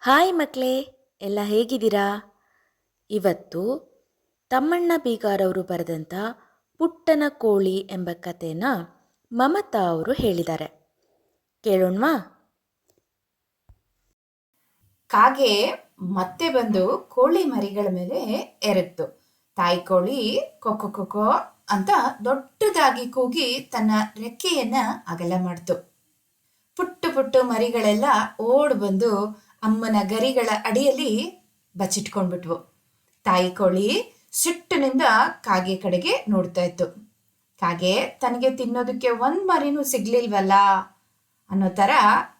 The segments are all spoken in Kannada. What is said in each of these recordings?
ಹಾಯ್ ಮಕ್ಕಳೇ ಎಲ್ಲ ಹೇಗಿದ್ದೀರಾ? ಇವತ್ತು ತಮ್ಮಣ್ಣ ಬೀಗಾರವರು ಬರೆದಂಥ ಪುಟ್ಟನ ಕೋಳಿ ಎಂಬ ಕಥೆನ ಮಮತಾ ಅವರು ಹೇಳಿದ್ದಾರೆ. ಕೇಳೋಣವಾ? ಕಾಗೆ ಮತ್ತೆ ಬಂದು ಕೋಳಿ ಮರಿಗಳ ಮೇಲೆ ಎರತ್ತು. ತಾಯಿ ಕೋಳಿ ಕೊಕ್ಕೊ ಕೊಕ್ಕೊ ಅಂತ ದೊಡ್ಡದಾಗಿ ಕೂಗಿ ತನ್ನ ರೆಕ್ಕೆಯನ್ನ ಅಗಲ ಮಾಡ್ತು. ಪುಟ್ಟು ಪುಟ್ಟು ಮರಿಗಳೆಲ್ಲ ಓಡ್ ಬಂದು ಅಮ್ಮನ ಗರಿಗಳ ಅಡಿಯಲ್ಲಿ ಬಚ್ಚಿಟ್ಕೊಂಡ್ಬಿಟ್ವು. ತಾಯಿ ಕೋಳಿ ಸಿಟ್ಟಿನಿಂದ ಕಾಗೆ ಕಡೆಗೆ ನೋಡ್ತಾ ಇತ್ತು. ಕಾಗೆ ತನಗೆ ತಿನ್ನೋದಕ್ಕೆ ಒಂದ್ ಮರಿನೂ ಸಿಗ್ಲಿಲ್ವಲ್ಲ? ಅನ್ನೋ ತರ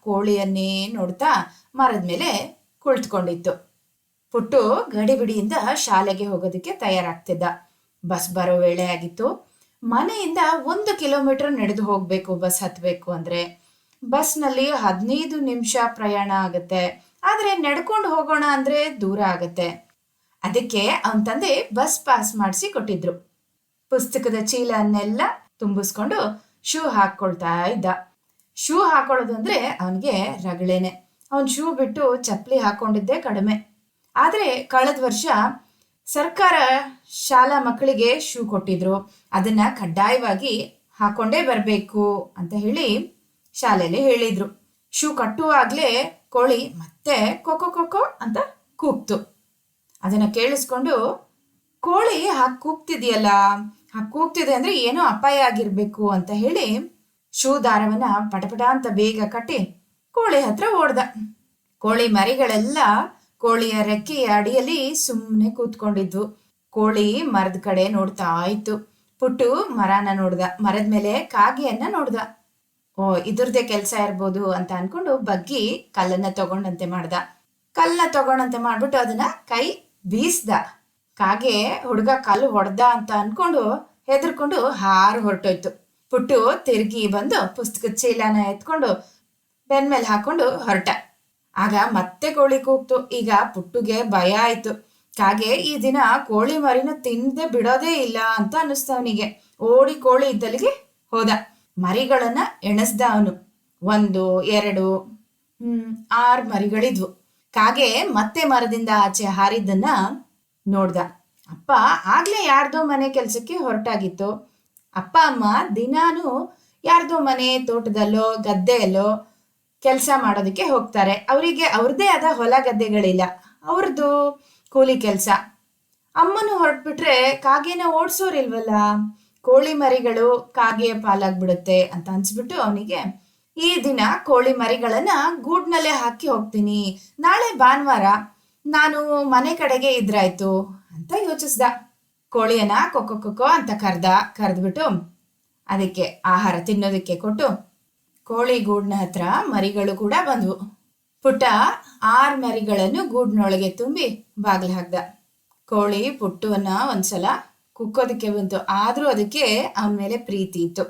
ಕೋಳಿಯನ್ನೇ ನೋಡ್ತಾ ಮರದ ಮೇಲೆ ಕುಳಿತುಕೊಂಡಿತ್ತು. ಪುಟ್ಟು ಗಡಿಬಿಡಿಯಿಂದ ಶಾಲೆಗೆ ಹೋಗೋದಕ್ಕೆ ತಯಾರಾಗ್ತಿದ್ದ. ಬಸ್ ಬರೋ ವೇಳೆ ಆಗಿತ್ತು. ಮನೆಯಿಂದ ಒಂದು ಕಿಲೋಮೀಟರ್ ನಡೆದು ಹೋಗ್ಬೇಕು ಬಸ್ ಹತ್ತಬೇಕು ಅಂದ್ರೆ. ಬಸ್ನಲ್ಲಿ ಹದಿನೈದು ನಿಮಿಷ ಪ್ರಯಾಣ ಆಗುತ್ತೆ. ಆದ್ರೆ ನಡ್ಕೊಂಡು ಹೋಗೋಣ ಅಂದ್ರೆ ದೂರ ಆಗತ್ತೆ. ಅದಕ್ಕೆ ಅವನ ತಂದೆ ಬಸ್ ಪಾಸ್ ಮಾಡಿಸಿ ಕೊಟ್ಟಿದ್ರು. ಪುಸ್ತಕದ ಚೀಲನ್ನೆಲ್ಲ ತುಂಬಿಸ್ಕೊಂಡು ಶೂ ಹಾಕ್ಕೊಳ್ತಾ ಇದ್ದ. ಶೂ ಹಾಕೊಳ್ಳೋದು ಅಂದ್ರೆ ಅವನಿಗೆ ರಗಳೇನೆ. ಅವನ್ ಶೂ ಬಿಟ್ಟು ಚಪ್ಪಲಿ ಹಾಕೊಂಡಿದ್ದೇ ಕಡಿಮೆ. ಆದರೆ ಕಳೆದ ವರ್ಷ ಸರ್ಕಾರ ಶಾಲಾ ಮಕ್ಕಳಿಗೆ ಶೂ ಕೊಟ್ಟಿದ್ರು. ಅದನ್ನ ಕಡ್ಡಾಯವಾಗಿ ಹಾಕೊಂಡೇ ಬರಬೇಕು ಅಂತ ಹೇಳಿ ಶಾಲೆಯಲ್ಲಿ ಹೇಳಿದ್ರು. ಶೂ ಕಟ್ಟುವಾಗ್ಲೇ ಕೋಳಿ ಮತ್ತೆ ಕೊಕೊ ಕೊಕೊ ಅಂತ ಕೂಗ್ತು. ಅದನ್ನ ಕೇಳಿಸ್ಕೊಂಡು, ಕೋಳಿ ಹಾಗೆ ಕೂಗ್ತಿದೆಯಲ್ಲ? ಹಾಗೆ ಕೂಗ್ತಿದೆ ಅಂದ್ರೆ ಏನೋ ಅಪಾಯ ಆಗಿರಬೇಕು ಅಂತ ಹೇಳಿ ಶೂ ದಾರವನ್ನು ಪಟಪಟ ಅಂತ ಬೇಗ ಕಟ್ಟಿ ಕೋಳಿ ಹತ್ರ ಓಡ್ದ. ಕೋಳಿ ಮರಿಗಳೆಲ್ಲ ಕೋಳಿಯ ರೆಕ್ಕೆಯ ಅಡಿಯಲ್ಲಿ ಸುಮ್ಮನೆ ಕೂತ್ಕೊಂಡಿದ್ವು. ಕೋಳಿ ಮರದ ಕಡೆ ನೋಡ್ತಾ ಇತ್ತು. ಪುಟ್ಟು ಮರನ ನೋಡ್ದ. ಮರದ ಮೇಲೆ ಕಾಗೆಯನ್ನ ನೋಡ್ದ. ಓ, ಇದ್ರದ್ದೇ ಕೆಲಸ ಇರ್ಬೋದು ಅಂತ ಅನ್ಕೊಂಡು ಬಗ್ಗಿ ಕಲ್ಲನ್ನ ತಗೊಂಡಂತೆ ಮಾಡ್ದ. ಕಲ್ಲನ್ನ ತಗೊಂಡಂತೆ ಮಾಡ್ಬಿಟ್ಟು ಅದನ್ನ ಕೈ ಬೀಸ್ದ. ಕಾಗೆ ಹುಡುಗ ಕಲ್ಲು ಹೊಡೆದ ಅಂತ ಅನ್ಕೊಂಡು ಹೆದರ್ಕೊಂಡು ಹಾರು ಹೊರಟೋಯ್ತು. ಪುಟ್ಟು ತಿರುಗಿ ಬಂದು ಪುಸ್ತಕದ ಚೀಲನ ಎತ್ಕೊಂಡು ಬೆನ್ಮೇಲೆ ಹಾಕೊಂಡು ಹೊರಟ. ಆಗ ಮತ್ತೆ ಕೋಳಿ ಕೂಗ್ತು. ಈಗ ಪುಟ್ಟುಗೆ ಭಯ ಆಯ್ತು. ಕಾಗೆ ಈ ದಿನ ಕೋಳಿ ಮರಿನ ತಿಂದೆ ಬಿಡೋದೇ ಇಲ್ಲ ಅಂತ ಅನ್ನಿಸ್ತು ಅವನಿಗೆ. ಓಡಿ ಕೋಳಿ ಇದ್ದಲ್ಲಿಗೆ ಹೋದ. ಮರಿಗಳನ್ನ ಎಣಿಸ್ದ ಅವನು. ಒಂದು, ಎರಡು ಆರು ಮರಿಗಳಿದ್ವು. ಕಾಗೆ ಮತ್ತೆ ಮರದಿಂದ ಆಚೆ ಹಾರಿದ್ದನ್ನ ನೋಡ್ದ. ಅಪ್ಪ ಆಗ್ಲೇ ಯಾರ್ದೋ ಮನೆ ಕೆಲಸಕ್ಕೆ ಹೊರಟಾಗಿತ್ತು. ಅಪ್ಪ, ಅಮ್ಮ ದಿನಾನು ಯಾರ್ದೋ ಮನೆ, ತೋಟದಲ್ಲೋ, ಗದ್ದೆಯಲ್ಲೋ ಕೆಲಸ ಮಾಡೋದಕ್ಕೆ ಹೋಗ್ತಾರೆ. ಅವರಿಗೆ ಅವ್ರದ್ದೇ ಆದ ಹೊಲ ಗದ್ದೆಗಳಿಲ್ಲ. ಅವ್ರದ್ದು ಕೂಲಿ ಕೆಲಸ. ಅಮ್ಮನು ಹೊರಟ್ಬಿಟ್ರೆ ಕಾಗೆನ ಓಡಿಸೋರಿಲ್ವಲ್ಲ? ಕೋಳಿ ಮರಿಗಳು ಕಾಗೆಯ ಪಾಲಾಗ್ಬಿಡುತ್ತೆ ಅಂತ ಅನ್ಸ್ಬಿಟ್ಟು ಅವನಿಗೆ, ಈ ದಿನ ಕೋಳಿ ಮರಿಗಳನ್ನ ಗೂಡ್ನಲ್ಲೇ ಹಾಕಿ ಹೋಗ್ತೀನಿ, ನಾಳೆ ಭಾನುವಾರ ನಾನು ಮನೆ ಕಡೆಗೆ ಇದ್ರಾಯ್ತು ಅಂತ ಯೋಚಿಸ್ದ. ಕೋಳಿಯನ್ನ ಕೊಕ್ಕೊ ಕೊಕ್ಕೊ ಅಂತ ಕರ್ದ, ಕರೆದ್ಬಿಟ್ಟು ಅದಕ್ಕೆ ಆಹಾರ ತಿನ್ನೋದಕ್ಕೆ ಕೊಟ್ಟು ಕೋಳಿ ಗೂಡ್ನ ಹತ್ರ ಮರಿಗಳು ಕೂಡ ಬಂದ್ವು. ಪುಟ್ಟ ಆರು ಮರಿಗಳನ್ನು ಗೂಡ್ನೊಳಗೆ ತುಂಬಿ ಬಾಗಿಲು ಹಾಕ್ದ. ಕೋಳಿ ಪುಟ್ಟುವನ್ನ ಒಂದ್ಸಲ ಕುಕ್ಕೋದಕ್ಕೆ ಬಂತು. ಆದರೂ ಅದಕ್ಕೆ ಅವನ ಮೇಲೆ ಪ್ರೀತಿ ಇತ್ತು.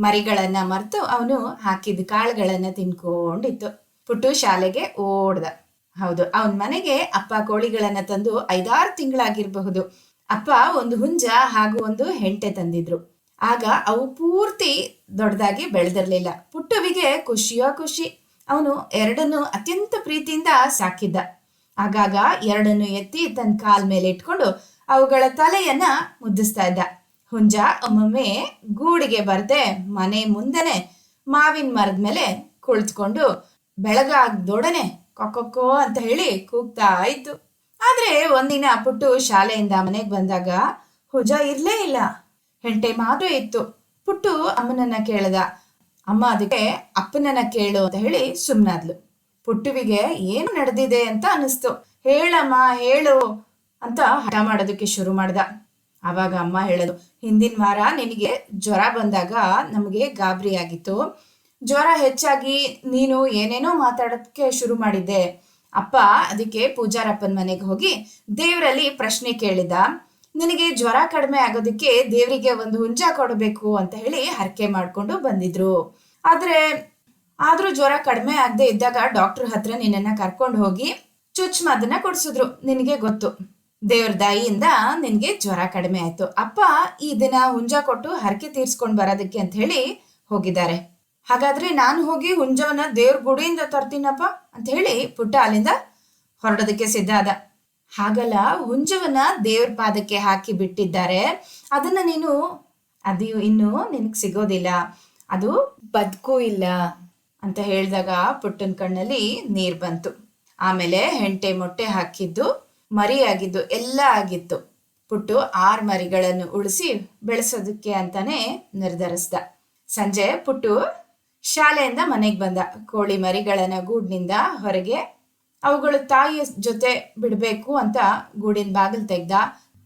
ಮರಿಗಳನ್ನ ಮರೆತು ಅವನು ಹಾಕಿದ ಕಾಳುಗಳನ್ನ ತಿನ್ಕೊಂಡಿತ್ತು. ಪುಟ್ಟು ಶಾಲೆಗೆ ಓಡ್ದ. ಹೌದು, ಅವನ ಮನೆಗೆ ಅಪ್ಪ ಕೋಳಿಗಳನ್ನ ತಂದು ಐದಾರು ತಿಂಗಳಾಗಿರಬಹುದು. ಅಪ್ಪ ಒಂದು ಹುಂಜ ಹಾಗೂ ಒಂದು ಹೆಂಟೆ ತಂದಿದ್ರು. ಆಗ ಅವು ಪೂರ್ತಿ ದೊಡ್ಡದಾಗಿ ಬೆಳೆದಿರ್ಲಿಲ್ಲ. ಪುಟ್ಟುವಿಗೆ ಖುಷಿಯೋ ಖುಷಿ. ಅವನು ಎರಡನ್ನು ಅತ್ಯಂತ ಪ್ರೀತಿಯಿಂದ ಸಾಕಿದ್ದ. ಆಗಾಗ ಎರಡನ್ನು ಎತ್ತಿ ತನ್ನ ಕಾಲ್ ಮೇಲೆ ಇಟ್ಕೊಂಡು ಅವುಗಳ ತಲೆಯನ್ನ ಮುದ್ದಿಸ್ತಾ ಇದ್ದ. ಹುಂಜ ಒಮ್ಮೊಮ್ಮೆ ಗೂಡಿಗೆ ಬರದೆ ಮನೆ ಮುಂದೆನೆ ಮಾವಿನ ಮರದ ಮೇಲೆ ಕುಳಿತುಕೊಂಡು ಬೆಳಗಾಗ್ದೊಡನೆ ಕೊಕ್ಕೊಕ್ಕೋ ಅಂತ ಹೇಳಿ ಕೂಗ್ತಾ ಇತ್ತು. ಆದ್ರೆ ಒಂದಿನ ಪುಟ್ಟು ಶಾಲೆಯಿಂದ ಮನೆಗೆ ಬಂದಾಗ ಹುಜ ಇರ್ಲೇ ಇಲ್ಲ. ಹೆಂಟೆ ಮಾತ್ರ ಇತ್ತು. ಪುಟ್ಟು ಅಮ್ಮನನ್ನ ಕೇಳ್ದ. ಅಮ್ಮ, ಅದಕ್ಕೆ ಅಪ್ಪನನ್ನ ಕೇಳು ಅಂತ ಹೇಳಿ ಸುಮ್ನಾದ್ಲು. ಪುಟ್ಟುವಿಗೆ ಏನು ನಡೆದಿದೆ ಅಂತ ಅನಿಸ್ತು ಹೇಳಮ್ಮ, ಹೇಳು. ಅಂತ ಹಠ ಮಾಡೋದಕ್ಕೆ ಶುರು ಮಾಡ್ದ. ಆವಾಗ ಅಮ್ಮ ಹೇಳೋದು, ಹಿಂದಿನ ವಾರ ನಿನಗೆ ಜ್ವರ ಬಂದಾಗ ನಮಗೆ ಗಾಬರಿ ಆಗಿತ್ತು. ಜ್ವರ ಹೆಚ್ಚಾಗಿ ನೀನು ಏನೇನೋ ಮಾತಾಡೋದಕ್ಕೆ ಶುರು ಮಾಡಿದ್ದೆ. ಅಪ್ಪ ಅದಕ್ಕೆ ಪೂಜಾರಪ್ಪನ ಮನೆಗೆ ಹೋಗಿ ದೇವರಲ್ಲಿ ಪ್ರಶ್ನೆ ಕೇಳಿದ, ನಿನಗೆ ಜ್ವರ ಕಡಿಮೆ ಆಗೋದಕ್ಕೆ ದೇವರಿಗೆ ಒಂದು ಹುಂಜ ಕೊಡಬೇಕು ಅಂತ ಹೇಳಿ ಹರಕೆ ಮಾಡ್ಕೊಂಡು ಬಂದಿದ್ರು. ಆದರೆ, ಆದರೂ ಜ್ವರ ಕಡಿಮೆ ಆಗದೆ ಇದ್ದಾಗ ಡಾಕ್ಟರ್ ಹತ್ರ ನಿನ್ನನ್ನ ಕರ್ಕೊಂಡು ಹೋಗಿ ಚುಚ್ಚುಮದ್ದನ್ನ ಕೊಡಿಸಿದ್ರು. ನಿನಗೆ ಗೊತ್ತು. ದೇವ್ರ ದಾಯಿಯಿಂದ ನಿನ್ಗೆ ಜ್ವರ ಕಡಿಮೆ ಆಯ್ತು. ಅಪ್ಪ ಈ ದಿನ ಹುಂಜ ಕೊಟ್ಟು ಹರಕೆ ತೀರ್ಸ್ಕೊಂಡ್ ಬರೋದಕ್ಕೆ ಅಂತ ಹೇಳಿ ಹೋಗಿದ್ದಾರೆ. ಹಾಗಾದ್ರೆ ನಾನು ಹೋಗಿ ಹುಂಜವನ್ನ ದೇವ್ರ ಗುಡಿಯಿಂದ ತರ್ತೀನಪ್ಪ ಅಂತ ಹೇಳಿ ಪುಟ್ಟ ಅಲ್ಲಿಂದ ಹೊರಡೋದಕ್ಕೆ ಸಿದ್ಧ ಆದ. ಹಾಗಲ್ಲ, ಹುಂಜವನ್ನ ದೇವ್ರ ಪಾದಕ್ಕೆ ಹಾಕಿ ಬಿಟ್ಟಿದ್ದಾರೆ. ಅದನ್ನ ನೀನು, ಅದು ಇನ್ನು ನಿನಗೆ ಸಿಗೋದಿಲ್ಲ. ಅದು ಬದುಕೂ ಇಲ್ಲ ಅಂತ ಹೇಳಿದಾಗ ಪುಟ್ಟನ ಕಣ್ಣಲ್ಲಿ ನೀರ್ ಬಂತು. ಆಮೇಲೆ ಹೆಂಟೆ ಮೊಟ್ಟೆ ಹಾಕಿದ್ದು ಮರಿ ಆಗಿದ್ದು ಎಲ್ಲ ಆಗಿತ್ತು. ಪುಟ್ಟು ಆರು ಮರಿಗಳನ್ನು ಉಳಿಸಿ ಬೆಳೆಸೋದಕ್ಕೆ ಅಂತಾನೆ ನಿರ್ಧರಿಸ್ದ. ಸಂಜೆ ಪುಟ್ಟು ಶಾಲೆಯಿಂದ ಮನೆಗೆ ಬಂದ. ಕೋಳಿ ಮರಿಗಳನ್ನ ಗೂಡಿನಿಂದ ಹೊರಗೆ ಅವುಗಳು ತಾಯಿಯ ಜೊತೆ ಬಿಡಬೇಕು ಅಂತ ಗೂಡಿನ ಬಾಗಿಲು ತೆಗ್ದ,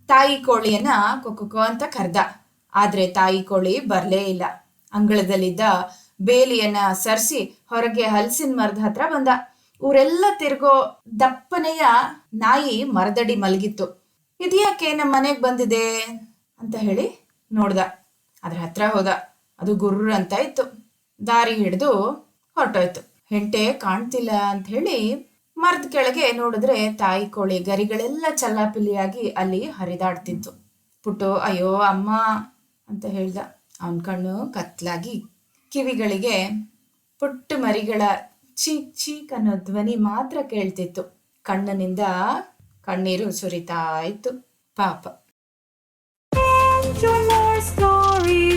ತಾಯಿ ಕೋಳಿಯನ್ನ ಕೊಕ್ಕೊ ಅಂತ ಕರೆದ. ಆದ್ರೆ ತಾಯಿ ಕೋಳಿ ಬರಲೇ ಇಲ್ಲ. ಅಂಗಳದಲ್ಲಿದ್ದ ಬೇಲಿಯನ್ನ ಸರಿಸಿ ಹೊರಗೆ ಹಲಸಿನ ಮರದ ಹತ್ರ ಬಂದ. ಊರೆಲ್ಲ ತಿರ್ಗೋ ದಪ್ಪನೆಯ ನಾಯಿ ಮರದಡಿ ಮಲಗಿತ್ತು. ಇದ್ಯಾಕೆ ನಮ್ಮ ಮನೆಗೆ ಬಂದಿದೆ? ಅಂತ ಹೇಳಿ ನೋಡ್ದ. ಅದ್ರ ಹತ್ರ ಹೋದ. ಅದು ಗುರ್ರ ಅಂತ ಇತ್ತು. ದಾರಿ ಹಿಡಿದು ಹೊರಟೋಯ್ತು. ಹೆಂಟೆ ಕಾಣ್ತಿಲ್ಲ ಅಂತ ಹೇಳಿ ಮರದ ಕೆಳಗೆ ನೋಡಿದ್ರೆ ತಾಯಿ ಕೋಳಿ ಗರಿಗಳೆಲ್ಲ ಚಲ್ಲಾಪಿಲಿಯಾಗಿ ಅಲ್ಲಿ ಹರಿದಾಡ್ತಿತ್ತು. ಪುಟ್ಟು, ಅಯ್ಯೋ, ಅಮ್ಮ, ಅಂತ ಹೇಳ್ದ. ಅವನ ಕಣ್ಣು ಕತ್ಲಾಗಿ ಕಿವಿಗಳಿಗೆ ಪುಟ್ಟ ಮರಿಗಳ ಚೀಕ್ ಚೀಕ್ ಅನ್ನೋ ಧ್ವನಿ ಮಾತ್ರ ಕೇಳ್ತಿತ್ತು. ಕಣ್ಣನಿಂದ ಕಣ್ಣೀರು ಸುರಿತಾ ಇತ್ತು. ಪಾಪ. ಸ್ಟೋರಿ